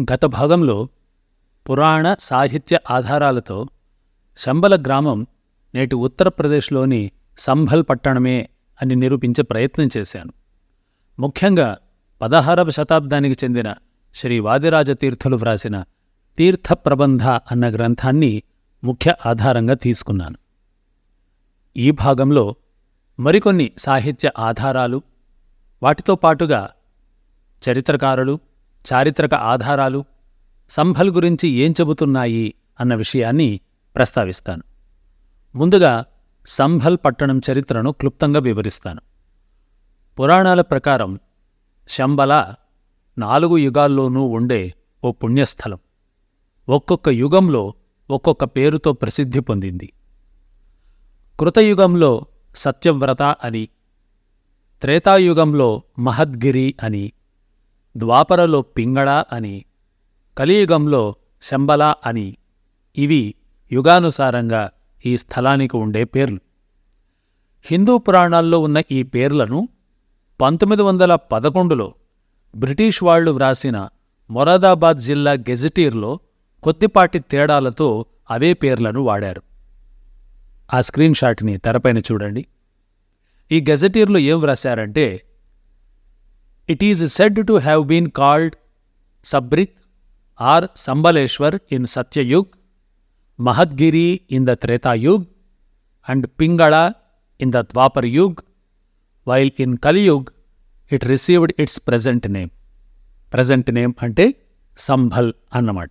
గత భాగంలో పురాణ సాహిత్య ఆధారాలతో శంబల గ్రామం నేటి ఉత్తరప్రదేశ్లోని సంభల్ పట్టణమే అని నిరూపించే ప్రయత్నం చేశాను. ముఖ్యంగా పదహారవ శతాబ్దానికి చెందిన శ్రీ వాదిరాజ తీర్థులు వ్రాసిన తీర్థ ప్రబంధ అన్న గ్రంథాన్ని ముఖ్య ఆధారంగా తీసుకున్నాను. ఈ భాగంలో మరికొన్ని సాహిత్య ఆధారాలు వాటితో పాటుగా చరిత్రకారులు చారిత్రక ఆధారాలు సంభల్ గురించి ఏం చెబుతున్నాయి అన్న విషయాన్ని ప్రస్తావిస్తాను. ముందుగా సంభల్ పట్టణం చరిత్రను క్లుప్తంగా వివరిస్తాను. పురాణాల ప్రకారం శంబల నాలుగు యుగాల్లోనూ ఉండే ఓ పుణ్యస్థలం. ఒక్కొక్క యుగంలో ఒక్కొక్క పేరుతో ప్రసిద్ధి పొందింది. కృతయుగంలో సత్యవ్రత అని త్రేతాయుగంలో మహద్గిరి అని ద్వాపరలో పింగళ అని కలియుగంలో శంబల అని ఇవి యుగానుసారంగా ఈ స్థలానికి ఉండే పేర్లు. హిందూ పురాణాల్లో ఉన్న ఈ పేర్లను పంతొమ్మిది వందల పదకొండులో బ్రిటిష్ వాళ్ళు వ్రాసిన మొరాదాబాద్ జిల్లా గెజిటీర్లో కొద్దిపాటి తేడాలతో అవే పేర్లను వాడారు. ఆ స్క్రీన్షాట్ని తెరపైన చూడండి. ఈ గెజెటీర్లో ఏం వ్రాశారంటే it is said to have been called Sabrith or Sambaleshwar in Satyayug Mahadgiri in the Tretayug and Pingala in the Dwapar Yug while in Kaliyug it received its present name present name అంటే సంభల్ అన్నమాట.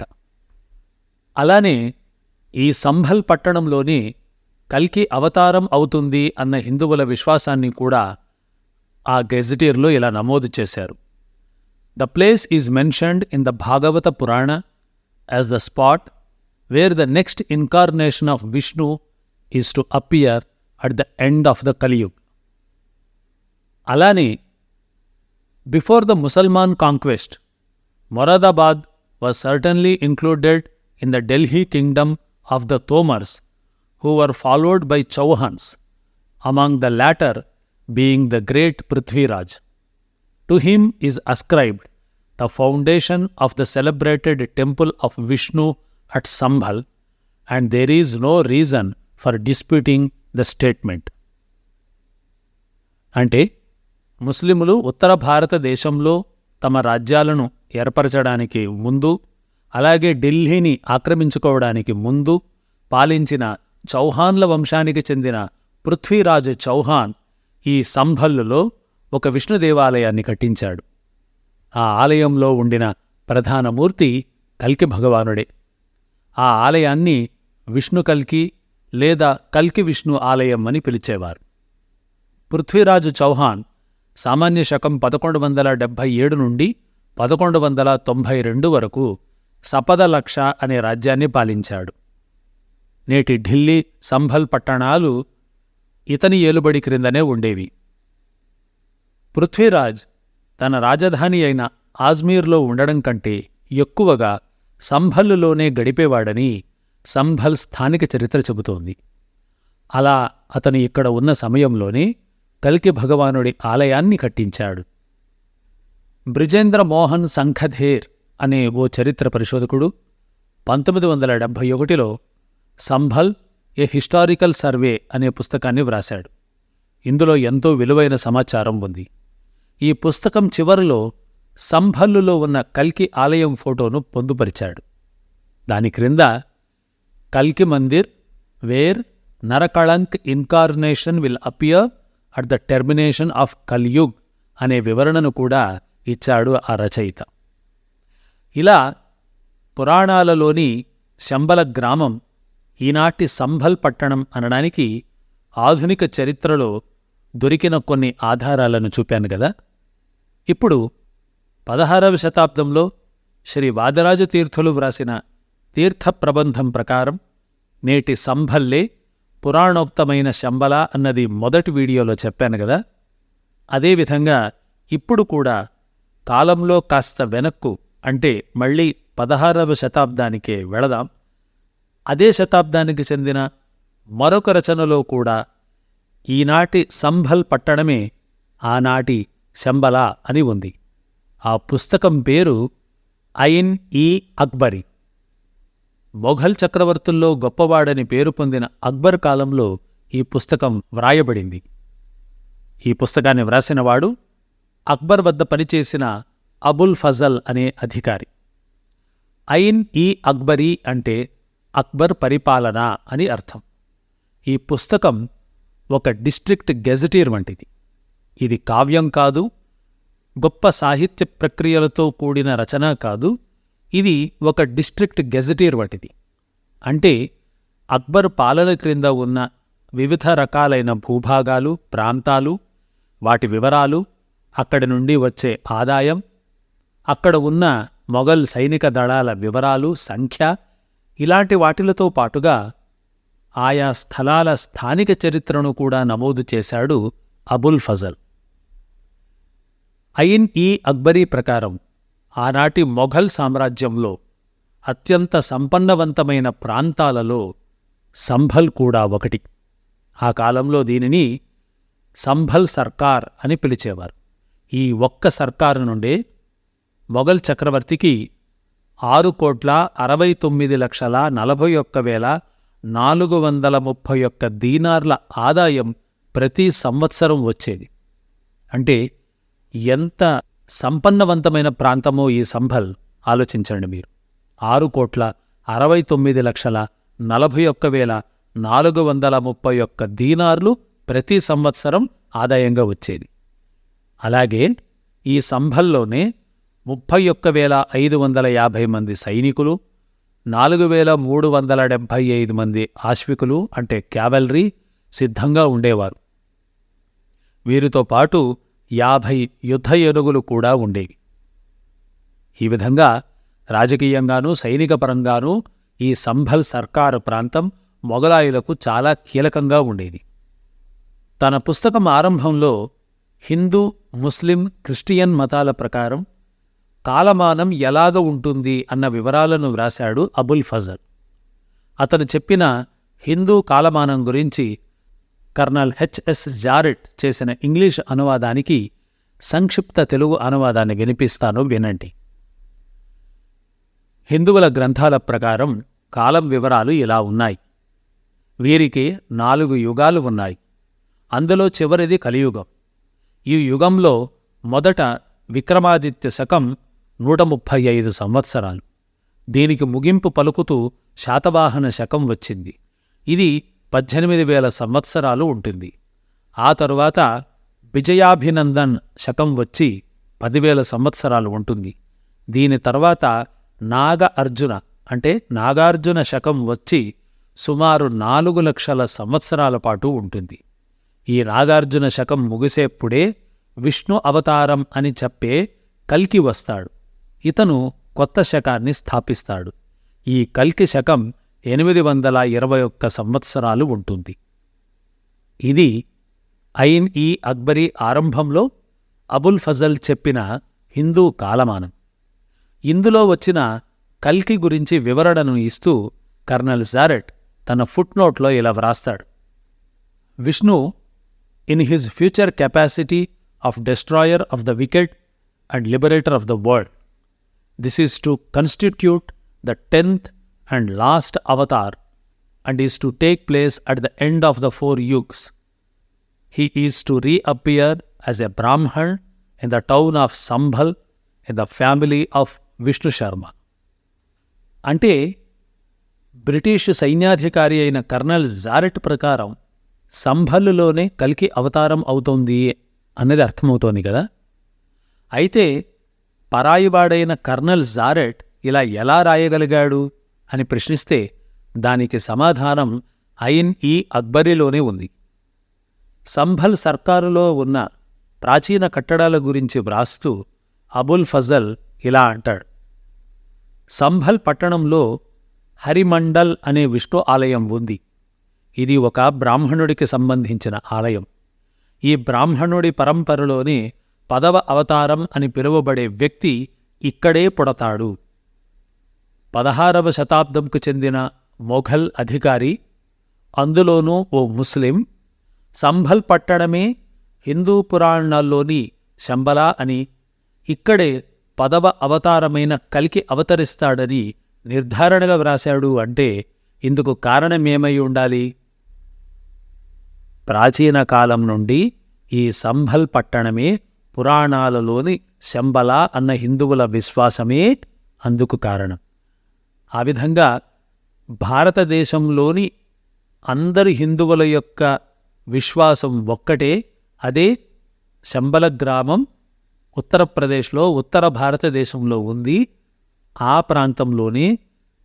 అలానే ఈ సంభల్ పట్టణంలోని కల్కి అవతారం అవుతుంది అన్న హిందువుల విశ్వాసాన్ని కూడా ఆ గెజిటీర్లో ఇలా నమోదు చేశారు. The place is mentioned in the Bhagavata Purana as the spot where the next incarnation of Vishnu is to appear at the end of the Kaliyug. అలానే before the Musalman conquest Moradabad was certainly included in the Delhi kingdom of the Tomars who were followed by Chauhans among the latter being the great Prithviraj. To him is ascribed the foundation of the celebrated temple of Vishnu at Sambhal, and there is no reason for disputing the statement. అంటే ముస్లిములు ఉత్తర భారతదేశంలో తమ రాజ్యాలను ఏర్పరచడానికి ముందు అలాగే ఢిల్లీని ఆక్రమించుకోవడానికి ముందు పాలించిన చౌహాన్ల వంశానికి చెందిన పృథ్వీరాజు చౌహాన్ ఈ సంభల్లులో ఒక విష్ణు దేవాలయాన్ని కట్టించాడు. ఆ ఆలయంలో ఉండిన ప్రధాన మూర్తి కల్కి భగవానుడే. ఆ ఆలయాన్ని విష్ణు కల్కి లేదా కల్కి విష్ణు ఆలయం అని పిలిచేవారు. పృథ్వీరాజు చౌహాన్ సామాన్య శకం పదకొండు వందల డెబ్భై ఏడు నుండి పదకొండు వందల తొంభై రెండు వరకు సపదలక్ష అనే రాజ్యాన్ని పాలించాడు. నేటి ఢిల్లీ సంభల్ పట్టణాలు ఇతని ఏలుబడి క్రిందనే ఉండేవి. పృథ్వీరాజ్ తన రాజధాని అయిన ఆజ్మీర్లో ఉండడం కంటే ఎక్కువగా సంభల్లులోనే గడిపేవాడని సంభల్ స్థానిక చరిత్ర చెబుతోంది. అలా అతను ఇక్కడ ఉన్న సమయంలోనే కల్కి భగవానుడి ఆలయాన్ని కట్టించాడు. బ్రిజేంద్ర మోహన్ సంఖధేర్ అనే ఓ చరిత్ర పరిశోధకుడు పంతొమ్మిది వందల డెబ్భై ఒకటిలో సంభల్ ఏ హిస్టారికల్ సర్వే అనే పుస్తకాన్ని వ్రాశాడు. ఇందులో ఎంతో విలువైన సమాచారం ఉంది. ఈ పుస్తకం చివరిలో సంభల్లులో ఉన్న కల్కి ఆలయం ఫోటోను పొందుపరిచాడు. దాని క్రింద కల్కి Mandir where Narakalank incarnation will appear at the termination of Kalyug అనే వివరణను కూడా ఇచ్చాడు ఆ రచయిత. ఇలా పురాణాలలోని శంబల గ్రామం ఈనాటి సంభల్ పట్టణం అనడానికి ఆధునిక చరిత్రలో దొరికిన కొన్ని ఆధారాలను చూపాను కదా ఇప్పుడు పదహారవ శతాబ్దంలో శ్రీ వాదరాజ తీర్థులు వ్రాసిన తీర్థ ప్రబంధం ప్రకారం నేటి సంభల్లే పురాణోక్తమైన శంబల అన్నది మొదటి వీడియోలో చెప్పాను కదా అదేవిధంగా ఇప్పుడు కూడా కాలంలో కాస్త వెనక్కు అంటే మళ్ళీ పదహారవ శతాబ్దానికే వెళదాం. అదే శతాబ్దానికి చెందిన మరొక రచనలో కూడా ఈనాటి సంభల్ పట్టణమే ఆనాటి శంబల అని ఉంది. ఆ పుస్తకం పేరు ఐన్ ఈ అక్బరి. మొఘల్ చక్రవర్తుల్లో గొప్పవాడని పేరు పొందిన అక్బర్ కాలంలో ఈ పుస్తకం వ్రాయబడింది. ఈ పుస్తకాన్ని వ్రాసినవాడు అక్బర్ వద్ద పనిచేసిన అబుల్ ఫజల్ అనే అధికారి. ఐన్ ఈ అక్బరీ అంటే అక్బర్ పరిపాలన అని అర్థం. ఈ పుస్తకం ఒక డిస్ట్రిక్ట్ గెజటీర్ వంటిది. ఇది కావ్యం కాదు గొప్ప సాహిత్య ప్రక్రియలతో కూడిన రచన కాదు ఇది ఒక డిస్ట్రిక్ట్ గెజటీర్ వంటిది. అంటే అక్బర్ పాలన క్రింద ఉన్న వివిధ రకాలైన భూభాగాలు ప్రాంతాలు వాటి వివరాలు అక్కడి నుండి వచ్చే ఆదాయం అక్కడ ఉన్న మొఘల్ సైనిక దళాల వివరాలు సంఖ్య ఇలాంటి వాటిలతో పాటుగా ఆయా స్థలాల స్థానిక చరిత్రను కూడా నమోదు చేశాడు అబుల్ ఫజల్. ఐన్ ఈ అక్బరీ ప్రకారం ఆనాటి మొఘల్ సామ్రాజ్యంలో అత్యంత సంపన్నవంతమైన ప్రాంతాలలో సంభల్ కూడా ఒకటి. ఆ కాలంలో దీనిని సంభల్ సర్కార్ అని పిలిచేవారు. ఈ ఒక్క సర్కారు నుండే మొఘల్ చక్రవర్తికి ఆరు కోట్ల అరవై తొమ్మిది లక్షల నలభై ఒక్క వేల నాలుగు వందల ముప్పై ఒక్క దీనార్ల ఆదాయం ప్రతి సంవత్సరం వచ్చేది. అంటే ఎంత సంపన్నవంతమైన ప్రాంతమో ఈ సంభల్ ఆలోచించండి మీరు. ఆరు కోట్ల అరవై తొమ్మిది లక్షల నలభై ఒక్క వేల నాలుగు వందల ముప్పై ఒక్క దీనార్లు ప్రతి సంవత్సరం ఆదాయంగా వచ్చేది. అలాగే ఈ సంభల్లోనే ముప్పై ఒక్క వేల ఐదు వందల యాభై మంది సైనికులు నాలుగు వేల మూడు వందల డెబ్భై ఐదు మంది ఆశ్వికులు అంటే క్యావెలరీ సిద్ధంగా ఉండేవారు. వీరితో పాటు యాభై యుద్ధ ఏనుగులు కూడా ఉండేవి. ఈ విధంగా రాజకీయంగానూ సైనికపరంగానూ ఈ సంభల్ సర్కారు ప్రాంతం మొగలాయులకు చాలా కీలకంగా ఉండేది. తన పుస్తకం ఆరంభంలో హిందూ ముస్లిం క్రిస్టియన్ మతాల ప్రకారం కాలమానం ఎలాగ ఉంటుంది అన్న వివరాలను వ్రాశాడు అబుల్ ఫజల్. అతను చెప్పిన హిందూ కాలమానం గురించి కర్నల్ హెచ్ఎస్ జారెట్ చేసిన ఇంగ్లీష్ అనువాదానికి సంక్షిప్త తెలుగు అనువాదాన్ని వినిపిస్తాను వినండి. హిందువుల గ్రంథాల ప్రకారం కాలం వివరాలు ఇలా ఉన్నాయి. వీరికి నాలుగు యుగాలు ఉన్నాయి. అందులో చివరిది కలియుగం. ఈ యుగంలో మొదట విక్రమాదిత్య శకం నూట ముప్పై ఐదు సంవత్సరాలు. దీనికి ముగింపు పలుకుతూ శాతవాహన శకం వచ్చింది. ఇది పద్దెనిమిది వేల సంవత్సరాలు ఉంటుంది. ఆ తరువాత విజయాభినందన్ శకం వచ్చి పదివేల సంవత్సరాలు ఉంటుంది. దీని తర్వాత నాగ అర్జున అంటే నాగార్జున శకం వచ్చి సుమారు నాలుగు లక్షల సంవత్సరాల పాటు ఉంటుంది. ఈ నాగార్జున శకం ముగిసేప్పుడే విష్ణు అవతారం అని చెప్పే కల్కి వస్తాడు. ఇతను కొత్త శకాన్ని స్థాపిస్తాడు. ఈ కల్కి శకం ఎనిమిది వందల ఇరవై ఒక్క సంవత్సరాలు ఉంటుంది. ఇది ఐన్ ఈ అక్బరీ ఆరంభంలో అబుల్ ఫజల్ చెప్పిన హిందూ కాలమానం. ఇందులో వచ్చిన కల్కి గురించి వివరణను ఇస్తూ కర్నల్ జారెట్ తన ఫుట్నోట్లో ఇలా వ్రాస్తాడు. Vishnu in his future capacity of destroyer of the wicked and liberator of the world this is to constitute the tenth and last avatar and is to take place at the end of the four yugs he is to reappear as a Brahman in the town of Sambhal in the family of Vishnu Sharma అంటే British సైన్యాధికారి అయిన colonel జారెట్ ప్రకారం సంభల్లోనే కలికి అవతారం అవుతోంది అన్నది అర్థమవుతోంది కదా? అయితే పరాయివాడైన కర్నల్ జారెట్ ఇలా ఎలా రాయగలిగాడు అని ప్రశ్నిస్తే దానికి సమాధానం ఐన్ ఈ అక్బరీలోనే ఉంది. సంభల్ సర్కారులో ఉన్న ప్రాచీన కట్టడాల గురించి వ్రాస్తూ అబుల్ ఫజల్ ఇలా అంటాడు. సంభల్ పట్టణంలో హరిమండల్ అనే విష్ణు ఆలయం ఉంది. ఇది ఒక బ్రాహ్మణుడికి సంబంధించిన ఆలయం. ఈ బ్రాహ్మణుడి పరంపరలోనే పదవ అవతారం అని పిలువబడే వ్యక్తి ఇక్కడే పుడతాడు. పదహారవ శతాబ్దంకు చెందిన మొఘల్ అధికారి అందులోనూ ఓ ముస్లిం సంభల్ పట్టణమే హిందూ పురాణాల్లోని శంబలా అని ఇక్కడే పదవ అవతారమైన కలికి అవతరిస్తాడని నిర్ధారణగా వ్రాశాడు అంటే ఇందుకు కారణమేమై ఉండాలి? ప్రాచీన కాలం నుండి ఈ సంభల్ పట్టణమే పురాణాలలోని శంబల అన్న హిందువుల విశ్వాసమే అందుకు కారణం. ఆ విధంగా భారతదేశంలోని అందరి హిందువుల యొక్క విశ్వాసం ఒక్కటే అదే శంబల గ్రామం ఉత్తరప్రదేశ్లో ఉత్తర భారతదేశంలో ఉంది ఆ ప్రాంతంలోనే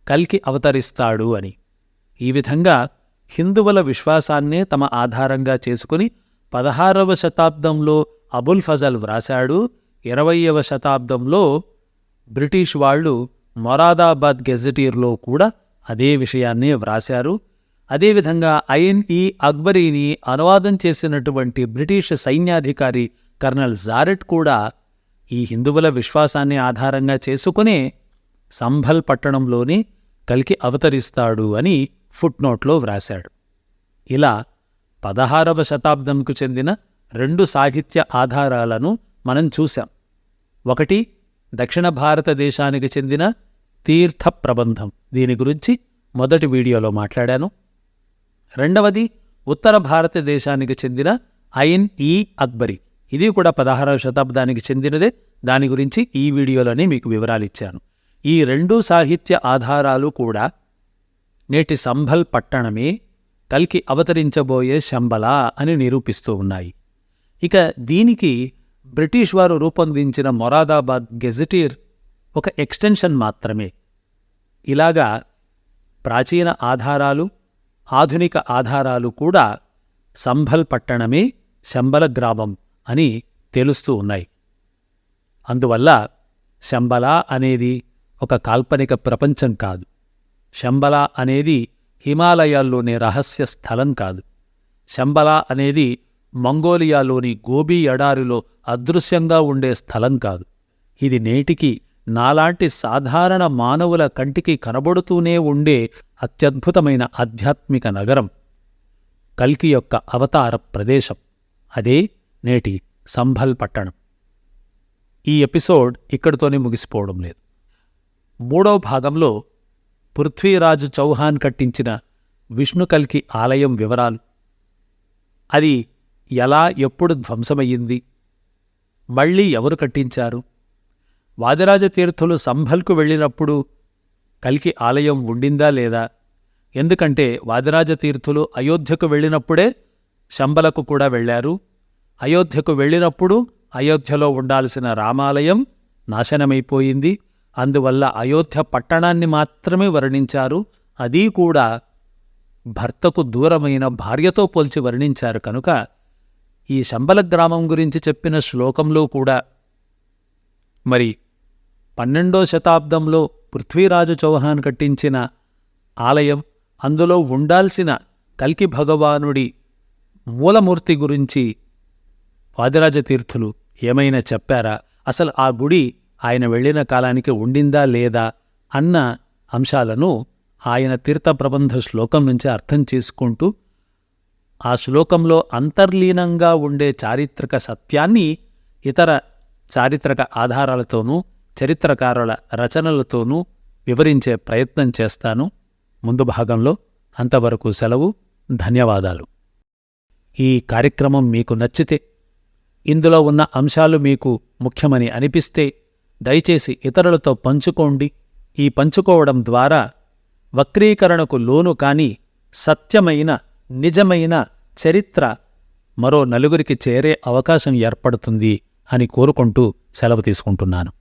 కల్కి అవతరిస్తాడు అని. ఈ విధంగా హిందువుల విశ్వాసాన్నే తమ ఆధారంగా చేసుకుని పదహారవ శతాబ్దంలో అబుల్ ఫజల్ వ్రాశాడు. ఇరవయవ శతాబ్దంలో బ్రిటిష్ వాళ్ళు మొరాదాబాద్ గెజెటీర్లో కూడా అదే విషయాన్నే వ్రాశారు. అదేవిధంగా ఐఎన్ ఈ అక్బరీని అనువాదం చేసినటువంటి బ్రిటిష్ సైన్యాధికారి కర్నల్ జారెట్ కూడా ఈ హిందువుల విశ్వాసాన్ని ఆధారంగా చేసుకునే సంభల్ పట్టణంలోని కలికి అవతరిస్తాడు అని ఫుట్నోట్లో వ్రాశాడు. ఇలా పదహారవ శతాబ్దంకు చెందిన రెండు సాహిత్య ఆధారాలను మనం చూశాం. ఒకటి దక్షిణ భారతదేశానికి చెందిన తీర్థ ప్రబంధం. దీని గురించి మొదటి వీడియోలో మాట్లాడాను. రెండవది ఉత్తర భారతదేశానికి చెందిన ఐన్ ఈ అక్బరి. ఇది కూడా పదహారవ శతాబ్దానికి చెందినదే. దాని గురించి ఈ వీడియోలోనే మీకు వివరాలు ఇచ్చాను ఈ రెండు సాహిత్య ఆధారాలు కూడా నేటి సంభల్ పట్టణమే కల్కి అవతరించబోయే శంబల అని నిరూపిస్తూ ఉన్నాయి. ఇక దీనికి బ్రిటిష్ వారు రూపొందించిన మొరాదాబాద్ గెజెటీర్ ఒక ఎక్స్టెన్షన్ మాత్రమే. ఇలాగా ప్రాచీన ఆధారాలు ఆధునిక ఆధారాలు కూడా సంభల్ పట్టణమే శంబల గ్రామం అని తెలుస్తూ ఉన్నాయి. అందువల్ల శంబల అనేది ఒక కాల్పనిక ప్రపంచం కాదు. శంబల అనేది హిమాలయాల్లోనే రహస్య స్థలం కాదు. శంబల అనేది మంగోలియాలోని గోబీ ఎడారిలో అదృశ్యంగా ఉండే స్థలం కాదు. ఇది నేటికి నాలాంటి సాధారణ మానవుల కంటికి కనబడుతూనే ఉండే అత్యద్భుతమైన ఆధ్యాత్మిక నగరం. కల్కి యొక్క అవతార ప్రదేశం. అదే నేటి సంభల్ పట్టణం. ఈ ఎపిసోడ్ ఇక్కడితోనే ముగిసిపోవడం లేదు. మూడవ భాగంలో పృథ్వీరాజు చౌహాన్ కట్టించిన విష్ణుకల్కి ఆలయం వివరాలు. అది ఎలా ఎప్పుడు ధ్వంసమయ్యింది? మళ్ళీ ఎవరు కట్టించారు? వాదిరాజ తీర్థులు సంభల్కు వెళ్ళినప్పుడు కల్కి ఆలయం ఉండిందా లేదా? ఎందుకంటే వాదిరాజ తీర్థులు అయోధ్యకు వెళ్ళినప్పుడే శంబలకు కూడా వెళ్ళారు. అయోధ్యకు వెళ్ళినప్పుడు అయోధ్యలో ఉండాల్సిన రామాలయం నాశనమైపోయింది. అందువల్ల అయోధ్య పట్టణాన్ని మాత్రమే వర్ణించారు. అదీ కూడా భర్తకు దూరమైన భార్యతో పోల్చి వర్ణించారు. కనుక ఈ శంబల గ్రామం గురించి చెప్పిన శ్లోకంలో కూడా మరి పన్నెండో శతాబ్దంలో పృథ్వీరాజు చౌహాన్ కట్టించిన ఆలయం అందులో ఉండాల్సిన కల్కి భగవానుడి మూలమూర్తి గురించి వాదిరాజ తీర్థులు ఏమైనా చెప్పారా? అసలు ఆ గుడి ఆయన వెళ్ళిన కాలానికి ఉండిందా లేదా అన్న అంశాలను ఆయన తీర్థ ప్రబంధ శ్లోకం నుంచి అర్థం చేసుకుంటూ ఆ శ్లోకంలో అంతర్లీనంగా ఉండే చారిత్రక సత్యాన్ని ఇతర చారిత్రక ఆధారాలతోనూ చరిత్రకారుల రచనలతోనూ వివరించే ప్రయత్నం చేస్తాను. ముందు భాగంలో అంతవరకు సెలవు. ధన్యవాదాలు. ఈ కార్యక్రమం మీకు నచ్చితే ఇందులో ఉన్న అంశాలు మీకు ముఖ్యమని అనిపిస్తే దయచేసి ఇతరులతో పంచుకోండి. ఈ పంచుకోవడం ద్వారా వక్రీకరణకు లోను కాని సత్యమైన నిజమైన చరిత్ర మరో నలుగురికి చేరే అవకాశం ఏర్పడుతుంది అని కోరుకుంటూ సెలవు తీసుకుంటున్నాను.